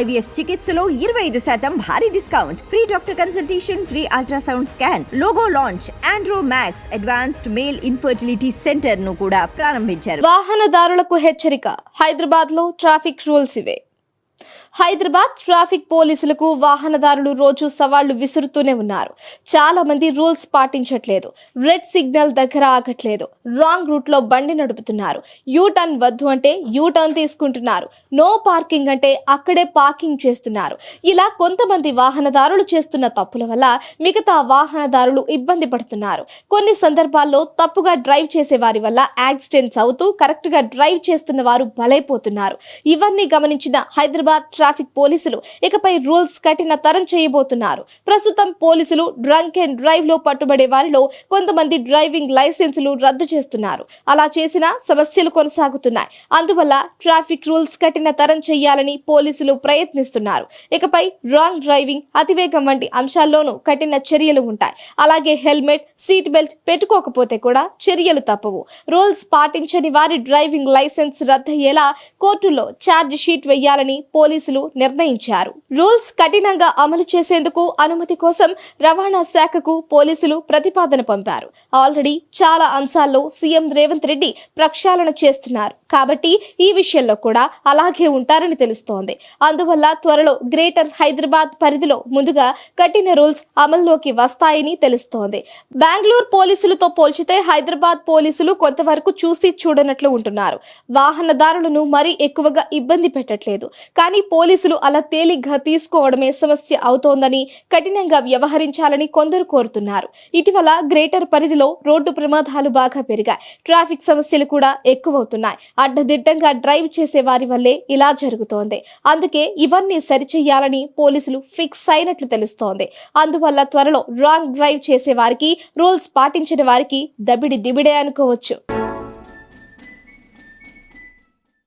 IVF చికిత్సలో ఇరవై ఐదు శాతం భారీ discount. Free doctor consultation free ultrasound scan logo launch Andro Max advanced male infertility సెంటర్ను కూడా ప్రారంభించారు. వాహనదారులకు హెచ్చరిక. హైదరాబాద్లో ట్రాఫిక్ రూల్స్ ఇవే. హైదరాబాద్ ట్రాఫిక్ పోలీసులకు వాహనదారులు రోజు సవాళ్ళు విసురుతూనే ఉన్నారు. చాలా మంది రూల్స్ పాటించట్లేదు. రెడ్ సిగ్నల్ దగ్గర ఆగట్లేదు. రాంగ్ రూట్లో బండి నడుపుతున్నారు. యూ టర్న్ వద్దు అంటే యూ టర్న్ తీసుకుంటున్నారు. నో పార్కింగ్ అంటే అక్కడే పార్కింగ్ చేస్తున్నారు. ఇలా కొంతమంది వాహనదారులు చేస్తున్న తప్పుల వల్ల మిగతా వాహనదారులు ఇబ్బంది పడుతున్నారు. కొన్ని సందర్భాల్లో తప్పుగా డ్రైవ్ చేసే వారి వల్ల యాక్సిడెంట్స్ అవుతూ కరెక్ట్గా డ్రైవ్ చేస్తున్న వారు బలైపోతున్నారు. ఇవన్నీ గమనించిన హైదరాబాద్ ట్రాఫిక్ పోలీసులు ఇకపై రూల్స్ కఠిన తరం చేయబోతున్నారు. ప్రస్తుతం పోలీసులు డ్రంక్ అండ్ డ్రైవ్లో పట్టుబడే వారిలో కొంతమంది డ్రైవింగ్ లైసెన్సులు రద్దు చేస్తున్నారు. అలా చేసిన సమస్యలు కొనసాగుతున్నాయి. అందువల్ల ట్రాఫిక్ రూల్స్ కఠిన తరం చేయాలని పోలీసులు ప్రయత్నిస్తున్నారు. ఇకపై రాంగ్ డ్రైవింగ్ అతివేగం వంటి అంశాల్లోనూ కఠిన చర్యలు ఉంటాయి. అలాగే హెల్మెట్ సీట్ బెల్ట్ పెట్టుకోకపోతే కూడా చర్యలు తప్పవు. రూల్స్ పాటించని వారి డ్రైవింగ్ లైసెన్స్ రద్దయ్యేలా కోర్టులో ఛార్జ్ షీట్ వేయాలని పోలీసులు నిర్ణయించారు. రూల్స్ కఠినంగా అమలు చేసేందుకు అనుమతి కోసం రవాణా శాఖకు పోలీసులు ప్రతిపాదన పంపారు. ఆల్రెడీ చాలా అంశాల్లో సీఎం రేవంత్ రెడ్డి ప్రక్షాళన చేస్తున్నారు. కాబట్టి ఈ విషయంలో కూడా అలాగే ఉంటారని తెలుస్తోంది. అందువల్ల త్వరలో గ్రేటర్ హైదరాబాద్ పరిధిలో ముందుగా కఠిన రూల్స్ అమల్లోకి వస్తాయని తెలుస్తోంది. బెంగళూరు పోలీసులతో పోల్చితే హైదరాబాద్ పోలీసులు కొంతవరకు చూసి చూడనట్లు ఉంటున్నారు. వాహనదారులను మరీ ఎక్కువగా ఇబ్బంది పెట్టట్లేదు. కానీ పోలీసులు అలా తేలిగ్గా తీసుకోవడమే సమస్య అవుతోందని కఠినంగా వ్యవహరించాలని కొందరు కోరుతున్నారు. ఇటీవల గ్రేటర్ పరిధిలో రోడ్డు ప్రమాదాలు బాగా పెరిగాయి. ట్రాఫిక్ సమస్యలు కూడా ఎక్కువవుతున్నాయి. అడ్డదిడ్డంగా డ్రైవ్ చేసే వారి వల్లే ఇలా జరుగుతోంది. అందుకే ఇవన్నీ సరిచేయాలని పోలీసులు ఫిక్స్ అయినట్లు తెలుస్తోంది. అందువల్ల త్వరలో రాంగ్ డ్రైవ్ చేసే వారికి రూల్స్ పాటించిన వారికి దబిడి దిబిడే అనుకోవచ్చు.